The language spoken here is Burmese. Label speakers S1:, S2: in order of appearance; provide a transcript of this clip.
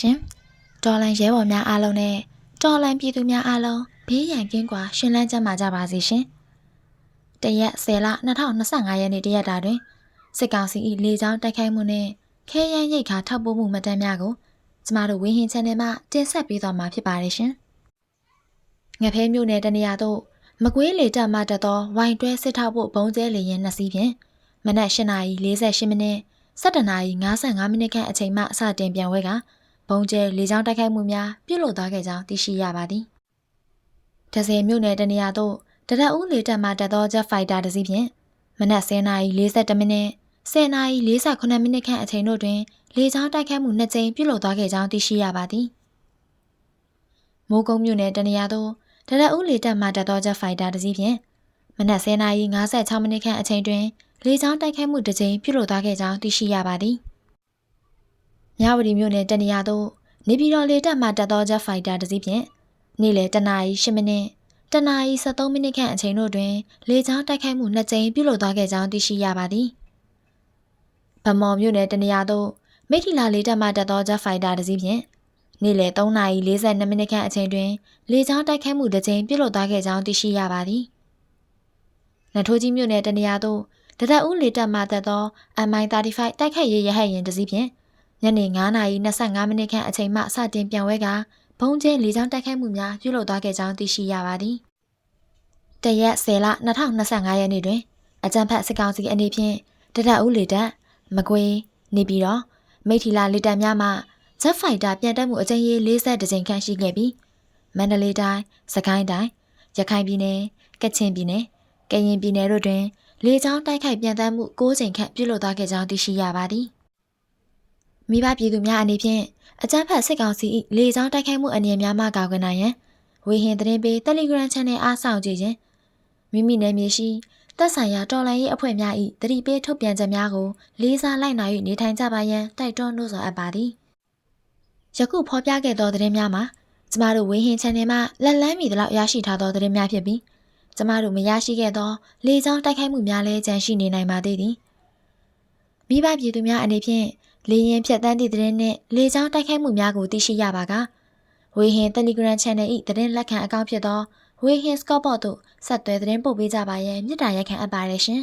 S1: ရှင်။တော်လန်ရဲဘော်များအားလုံးနဲ့တော်လန်ပြည်သူများအားလုံးဘေးရန်ကင်းကွာရှင်လန်းကျန်းမာကြပါစေရှင်။တရက်10လ2025ရက်နေ့တရက်တာတွင်စစ်ကောင်စီ၏လေကြောင်းတိုက်ခိုက်မှုနှင့်ခဲယမ်းရိတ်ခါထောက်ပို့မှုမှတ်တမ်းများကိုကျမတို့ဝင်းဟင်း channel မှာတင်ဆက်ပေးသွားမှာဖြစ်ပါတယ်ရှင်။ငဖဲမျိုးနယ်တနေရာသို့မကွေးလေတပ်မှတက်သောဝိုင်တွဲစစ်ထောက်ဖို့ဘုံကျဲလေရင်နှစ်စီးဖြင့်မနက်၈ :48 မိနစ်17နာရီ55မိနစ်ခန့်အချိန်မှစတင်ပြန်ဝဲက ဘုံကျဲလေကြောင်းတိုက်ခိုက်မှုများပြုလုပ်သွားခဲ့ကြောင်းသိရှိရပါသည်။ဒဇယ်မြို့နယ်တနေရာသို့တရက်ဦးလေတပ်မှတက်သော Jet Fighter တစ်စီးဖြင့်မနက်10နာရီ42မိနစ်10နာရီ48မိနစ်ခန့်အချိန်တို့တွင်လေကြောင်းတိုက်ခိုက်မှုနှစ်ကြိမ်ပြုလုပ်သွားခဲ့ကြောင်းသိရှိရပါသည်။မိုးကုံမြို့နယ်တနေရာသို့တရက်ဦးလေတပ်မှတက်သော Jet Fighter တစ်စီးဖြင့်မနက်10နာရီ56မိနစ်ခန့်အချိန်တွင်လေကြောင်းတိုက်ခိုက်မှုတစ်ကြိမ်ပြုလုပ်သွားခဲ့ကြောင်းသိရှိရပါသည်။ မြဝတီမြို့နယ်တနေရာသို့နေပြည်တော်လေတပ်မှတက်သော Jet Fighter တစ်စီးဖြင့်နေ့လယ်တနာရီ10မိနစ်တနာရီ73မိနစ်ခန့်အချိန်တို့တွင်လေကြောင်းတိုက်ခိုက်မှုနှစ်ကြိမ်ပြုလုပ်သွားခဲ့ကြောင်းသိရှိရပါသည်။ဗမော်မြို့နယ်တနေရာသို့မိထီလာလေတပ်မှတက်သော Jet Fighter တစ်စီးဖြင့်နေ့လယ်3နာရီ42မိနစ်ခန့်အချိန်တွင်လေကြောင်းတိုက်ခိုက်မှုတစ်ကြိမ်ပြုလုပ်သွားခဲ့ကြောင်းသိရှိရပါသည်။နထိုးကြီးမြို့နယ်တနေရာသို့တသက်ဦးလေတပ်မှတက်သော MI35 တိုက်ခိုက်ရေးရဟတ်ယာဉ်တစ်စီးဖြင့် ညနေ9:25မိနစ်ခန့်အချိန်မှစတင်ပြန်ဝဲကဘုံကျဲလေကြောင်းတိုက်ခိုက်မှုများပြုလုပ်သွားခဲ့ကြောင်းသိရှိရပါသည်။တရက်10လ2025ရက်နေ့တွင်အကြံဖတ်စစ်ကောင်စီအနေဖြင့်တရက်ဦးလေတပ်မကွေးနေပြည်တော်မိထီလာလေတပ်များမှ Jet Fighter ပြန်တက်မှုအကြိမ်ရေ40ကြိမ်ခန့်ရှိခဲ့ပြီးမန္တလေးတိုင်း၊စကိုင်းတိုင်း၊ရခိုင်ပြည်နယ်၊ကချင်ပြည်နယ်၊ကရင်ပြည်နယ်တို့တွင်လေကြောင်းတိုက်ခိုက်ပြန်တမ်းမှု9ကြိမ်ခန့်ပြုလုပ်သွားခဲ့ကြောင်းသိရှိရပါသည်။ မိဘပြည်သူများအနေဖြင့်အကြမ်းဖက်စစ်ကောင်စီ၏လေကြောင်းတိုက်ခိုက်မှုအနေအများမှကာကွယ်နိုင်ရန်ဝေဟင်သတင်းပေး Telegram Channel အားဆောင်ကြည့်ခြင်းမိမိနယ်မြေရှိသက်ဆိုင်ရာတော်လှန်ရေးအဖွဲ့များ၏တတိပေးထုတ်ပြန်ချက်များကိုလေးစားလိုက်နာ၍နေထိုင်ကြပါရန်တိုက်တွန်းနှိုးဆော်အပ်ပါသည်။ယခုဖော်ပြခဲ့သောသတင်းများမှာကျမတို့ဝေဟင် Channel မှလက်လန်းမီတလောက်ရရှိထားသောသတင်းများဖြစ်ပြီးကျမတို့မရရှိခဲ့သောလေကြောင်းတိုက်ခိုက်မှုများလည်းကြန့်ရှိနေနိုင်ပါသေးသည်မိဘပြည်သူများအနေဖြင့် လေရင်ဖြတ်တန်းသည့်သတင်းနှင့်လေကြောင်းတိုက်ခိုက်မှုများကိုသိရှိရပါကဝေဟင် Telegram Channel ၏သတင်းလက်ခံအကောင့်ဖြစ်သောဝေဟင် Scoreboard သို့ဆက်သွယ်သတင်းပို့ပေးကြပါရန်မြစ်တာရက်ခံအပ်ပါတယ်ရှင်